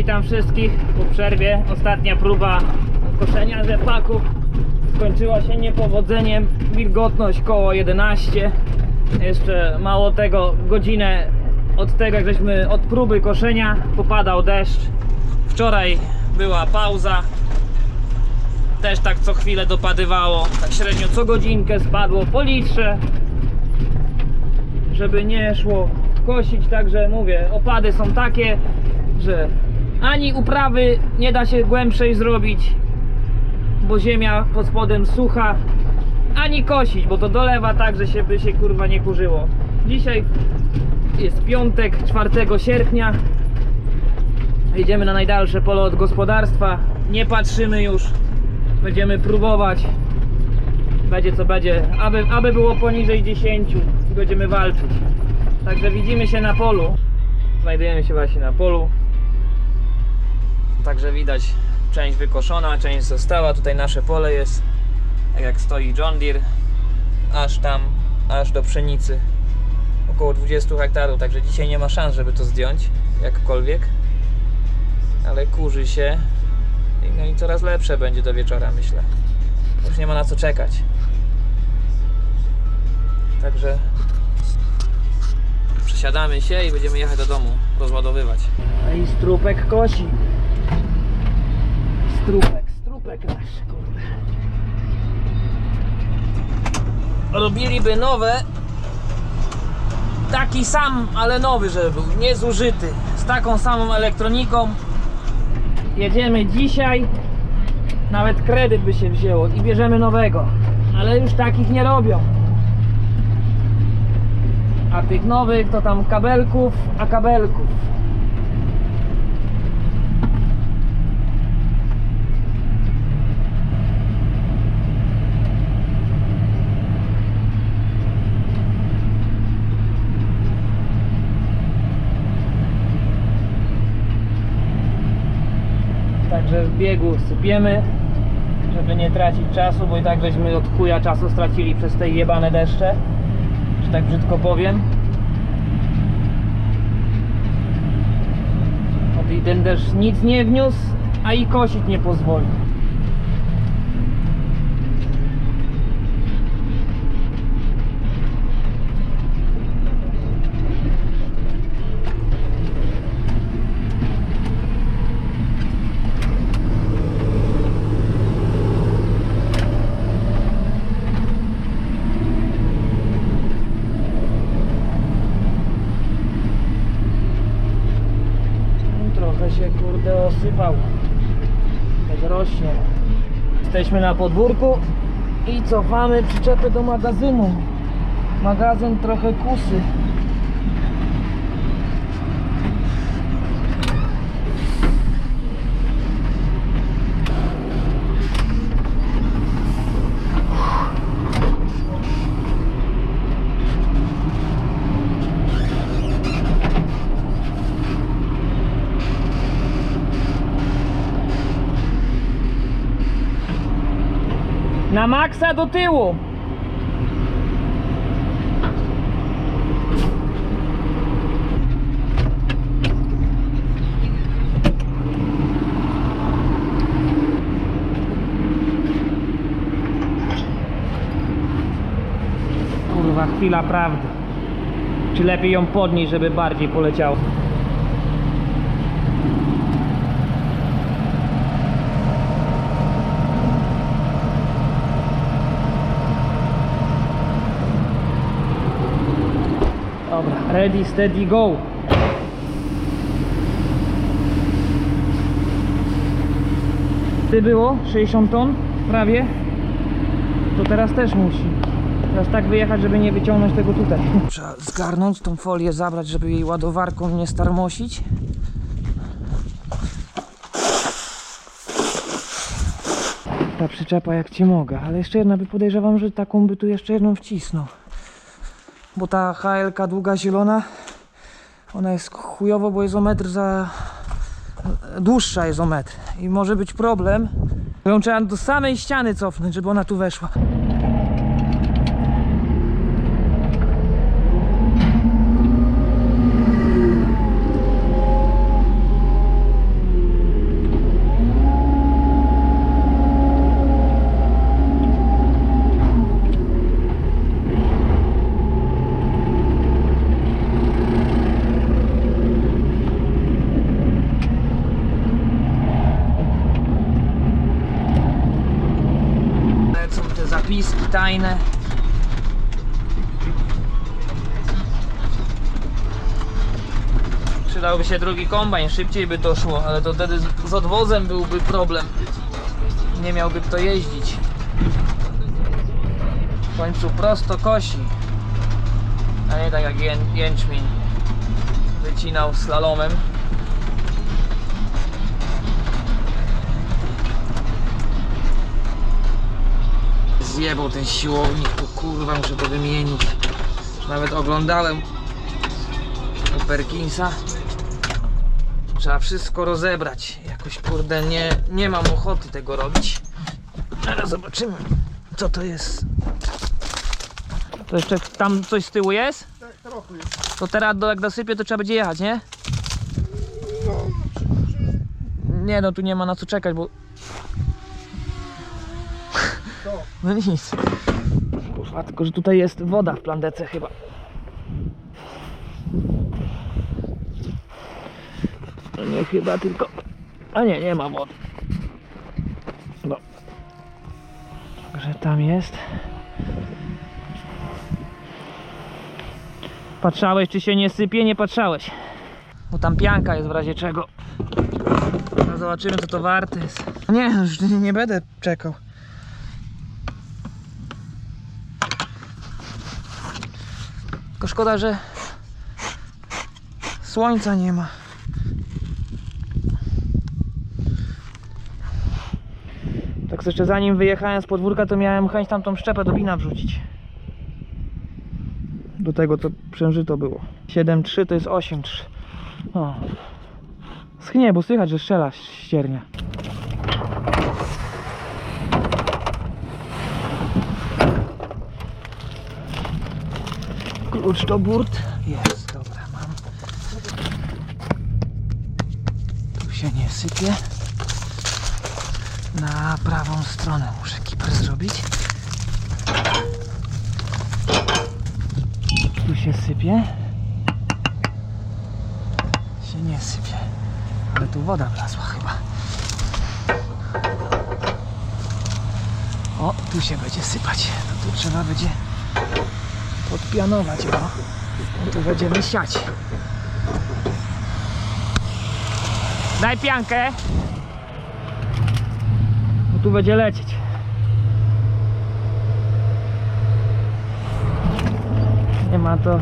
Witam wszystkich po przerwie. Ostatnia próba koszenia rzepaków skończyła się niepowodzeniem. Wilgotność koło 11. Jeszcze mało tego, godzinę od tego jak żeśmy od próby koszenia popadał deszcz. Wczoraj była pauza. Też tak co chwilę dopadywało. Tak średnio co godzinkę spadło po litrze żeby nie szło kosić, także mówię, opady są takie, że ani uprawy nie da się głębszej zrobić, bo ziemia pod spodem sucha, ani kosić, bo to dolewa tak, że się by się kurwa nie kurzyło. Dzisiaj jest piątek, 4 sierpnia. Jedziemy na najdalsze pole od gospodarstwa. Nie patrzymy już. Będziemy próbować. Będzie co będzie. Aby, aby było poniżej 10 i będziemy walczyć. Także widzimy się na polu. Znajdujemy się właśnie na polu. Także widać część wykoszona, część została. Tutaj nasze pole jest. Tak jak stoi John Deere. Aż tam, aż do pszenicy. Około 20 hektarów. Także dzisiaj nie ma szans, żeby to zdjąć. Jakkolwiek. Ale kurzy się. No i coraz lepsze będzie do wieczora, myślę. Już nie ma na co czekać. Także przesiadamy się i będziemy jechać do domu, rozładowywać. A i strupek kosi. Strupek, strupek nasz, kurde. Robiliby nowe. Taki sam, ale nowy, żeby był, niezużyty. Z taką samą elektroniką. Jedziemy dzisiaj. Nawet kredyt by się wzięło i bierzemy nowego. Ale już takich nie robią. A tych nowych to tam kabelków, a kabelków. Także w biegu sypiemy, żeby nie tracić czasu, bo i tak żeśmy od chuja czasu stracili przez te jebane deszcze, że tak brzydko powiem. I ten deszcz nic nie wniósł, a i kosić nie pozwoli. Jesteśmy na podwórku i cofamy przyczepę do magazynu. Magazyn trochę kusy. Maksa do tyłu. Kurwa, chwila prawdy. Czy lepiej ją podnieść, żeby bardziej poleciało? Dobra, ready, steady, go. Ty było 60 ton prawie. To teraz też musi. Teraz tak wyjechać, żeby nie wyciągnąć tego tutaj. Trzeba zgarnąć tą folię, zabrać, żeby jej ładowarką nie starmosić. Ta przyczepa jak ci mogę, ale jeszcze jedna by podejrzewam, że taką by tu jeszcze jedną wcisnął bo ta HLK długa zielona ona jest chujowo, bo jest o metr za dłuższa jest o metr i może być problem. Ją trzeba do samej ściany cofnąć, żeby ona tu weszła tajne. Przydałby się drugi kombajn, szybciej by to szło, ale to wtedy z- odwozem byłby problem. Nie miałby kto jeździć. W końcu prosto kosi. A nie tak jak ję, jęczmień wycinał slalomem. Zjebał ten siłownik, to kurwa muszę to wymienić. Nawet oglądałem u Perkinsa. Trzeba wszystko rozebrać. Jakoś kurde nie, nie mam ochoty tego robić. Ale zobaczymy co to jest. To jeszcze tam coś z tyłu jest? Tak, trochę jest. To teraz do, jak dosypię to trzeba będzie jechać, nie? No, Nie no tu nie ma na co czekać, bo. No nic. Kurwa, tylko że tutaj jest woda w plandece chyba. No nie chyba tylko. A nie, nie ma wody. No. Także tam jest. Patrzałeś czy się nie sypie? Nie patrzałeś. Bo tam pianka jest w razie czego. No zobaczymy co to warte jest. Nie, już nie, nie będę czekał. Tylko szkoda, że słońca nie ma. Tak jeszcze zanim wyjechałem z podwórka, to miałem chęć tam tą szczepę do wina wrzucić. Do tego co przężyto było. 7,3 to jest 8,3. O. Schnie, bo słychać, że strzela ściernia. Klucz do burt. Jest, dobra, mam. Tu się nie sypie. Na prawą stronę muszę kiper zrobić. Tu się sypie. Się nie sypie. Ale tu woda wlazła chyba. O, tu się będzie sypać. No tu trzeba będzie podpianować go. I tu będziemy siać. Daj piankę. Bo tu będzie lecieć. Nie ma to.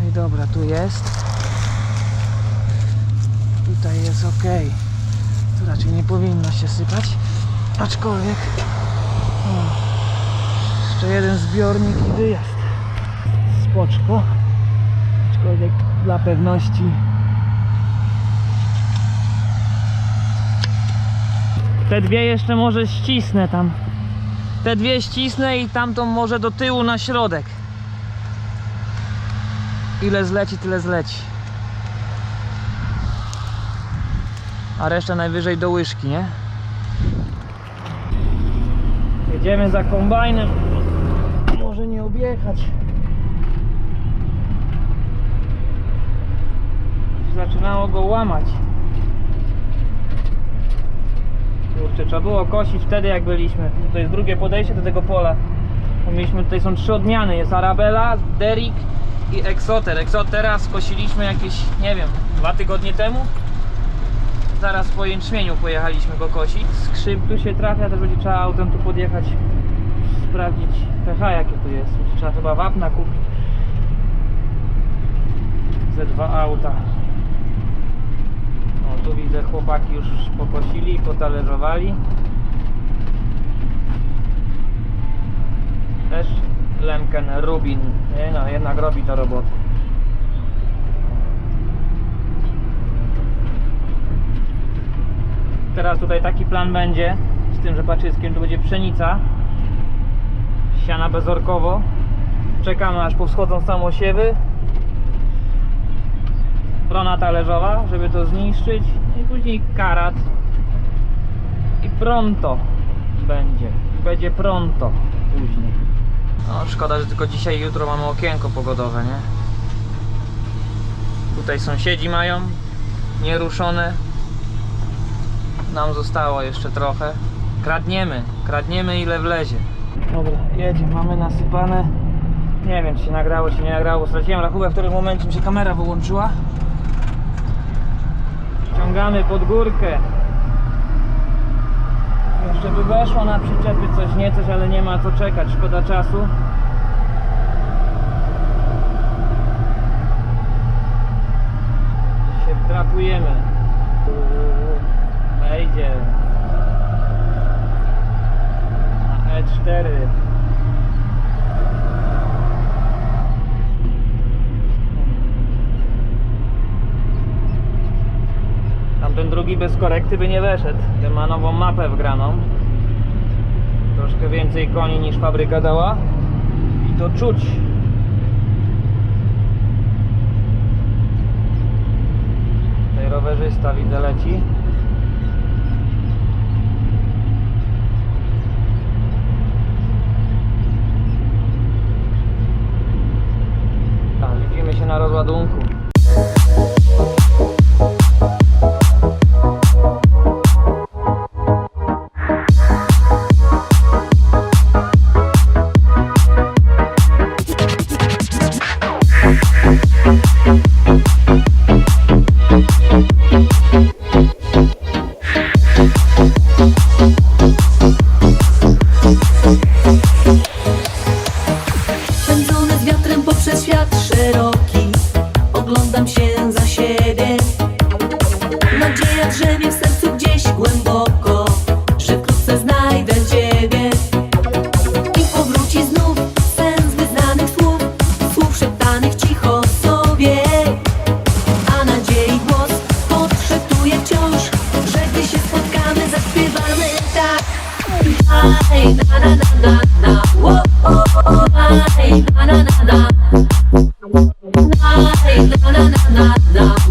No i dobra, tu jest. Tutaj jest ok. Tu raczej nie powinno się sypać. Aczkolwiek. O, jeszcze jeden zbiornik i wyjazd. Spoczko. Aczkolwiek dla pewności. Te dwie jeszcze może ścisnę tam. Te dwie ścisnę i tamtą może do tyłu na środek. Ile zleci, tyle zleci. A reszta najwyżej do łyżki, nie? Jedziemy za kombajnem. Może nie objechać. Zaczynało go łamać. Kurczę, trzeba było kosić wtedy jak byliśmy. To jest drugie podejście do tego pola. Mieliśmy tutaj są trzy odmiany. Jest Arabella, Derrick i Exoter. Exotera skosiliśmy jakieś, nie wiem, dwa tygodnie temu. Zaraz po jęczmieniu pojechaliśmy go kosić. Skrzyp tu się trafia, też będzie trzeba autem tu podjechać. Sprawdzić pH jakie tu jest. Trzeba chyba wapna kupić. Ze dwa auta tu widzę chłopaki już pokosili, potalerzowali. Też Lemken Rubin. No, jednak robi to robotę. Teraz tutaj taki plan będzie, z tym, że paczyskiem to będzie pszenica siana bezorkowo. Czekamy aż powschodzą samosiewy, Prona talerzowa, żeby to zniszczyć i później karat i pronto będzie. Będzie pronto później. No szkoda, że tylko dzisiaj i jutro mamy okienko pogodowe, nie? Tutaj sąsiedzi mają nieruszone. Nam zostało jeszcze trochę. Kradniemy, kradniemy ile wlezie. Dobra, jedzie, mamy nasypane. Nie wiem, czy się nagrało, czy nie nagrało. Straciłem rachubę, w którym momencie mi się kamera wyłączyła. Ciągamy pod górkę. Jeszcze by weszło na przyczepy coś, nie coś, ale nie ma co czekać, szkoda czasu. się wdrapujemy. Wejdzie. Na E E4. Drugi bez korekty by nie weszedł. Ten ma nową mapę wgraną. Troszkę więcej koni niż fabryka dała. I to czuć. Tutaj rowerzysta widzę leci. Tak, widzimy się na rozładunku.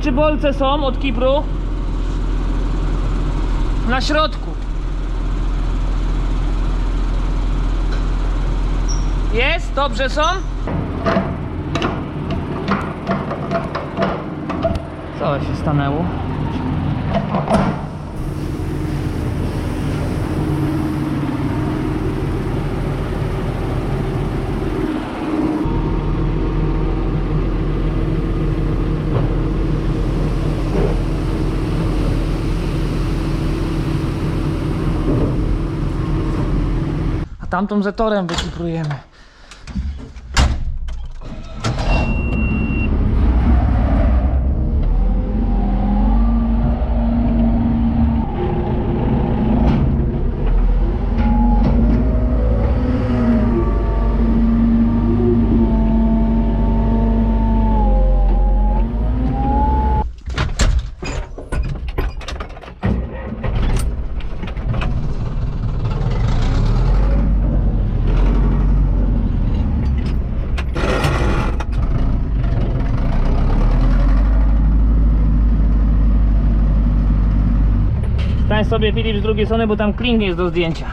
czy bolce są od Kipru. Na środku. Jest? Dobrze są? Co się stanęło? Tamtą zetorem wykiprujemy. Sobie Filip z drugiej strony, bo tam klin jest do zdjęcia.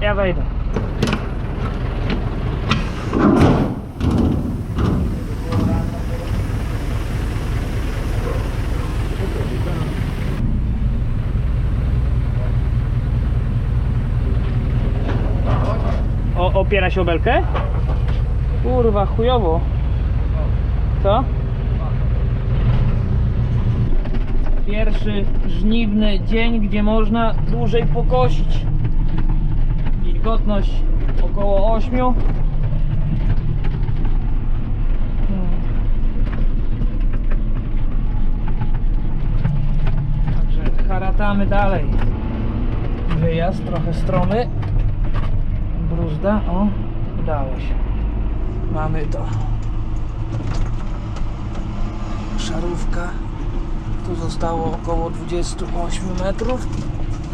Ja wejdę. O, opiera się o belkę? Kurwa, chujowo. Co? Pierwszy żniwny dzień, gdzie można dłużej pokosić. Wilgotność około 8. Hmm. Także haratamy dalej. Wyjazd trochę stromy. Bruzda, o, udało się. Mamy to. Szarówka. Tu zostało około 28 metrów.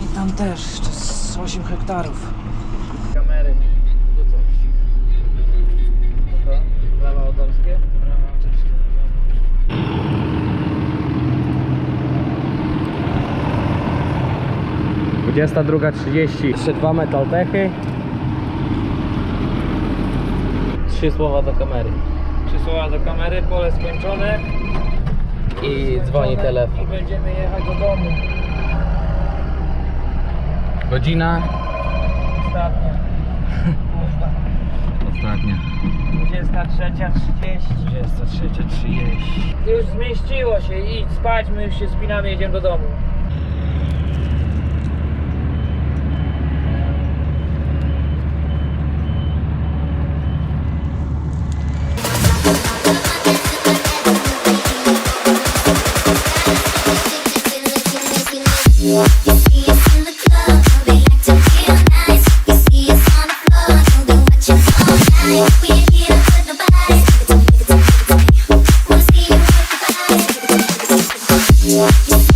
I tam też jeszcze z 8 hektarów. Kamery. To co? To co? Prawa autorskie? Prawa autorskie. Dwudziesta trzydzieści. Jeszcze dwa metaltechy. Trzy słowa do kamery. Trzy słowa do kamery, pole skończone. I dzwoni telefon. I będziemy jechać do domu. Godzina. Ostatnia. Ostatnia. 23.30. 23.30. Już zmieściło się, idź spać, my już się spinamy, jedziemy do domu. Wow.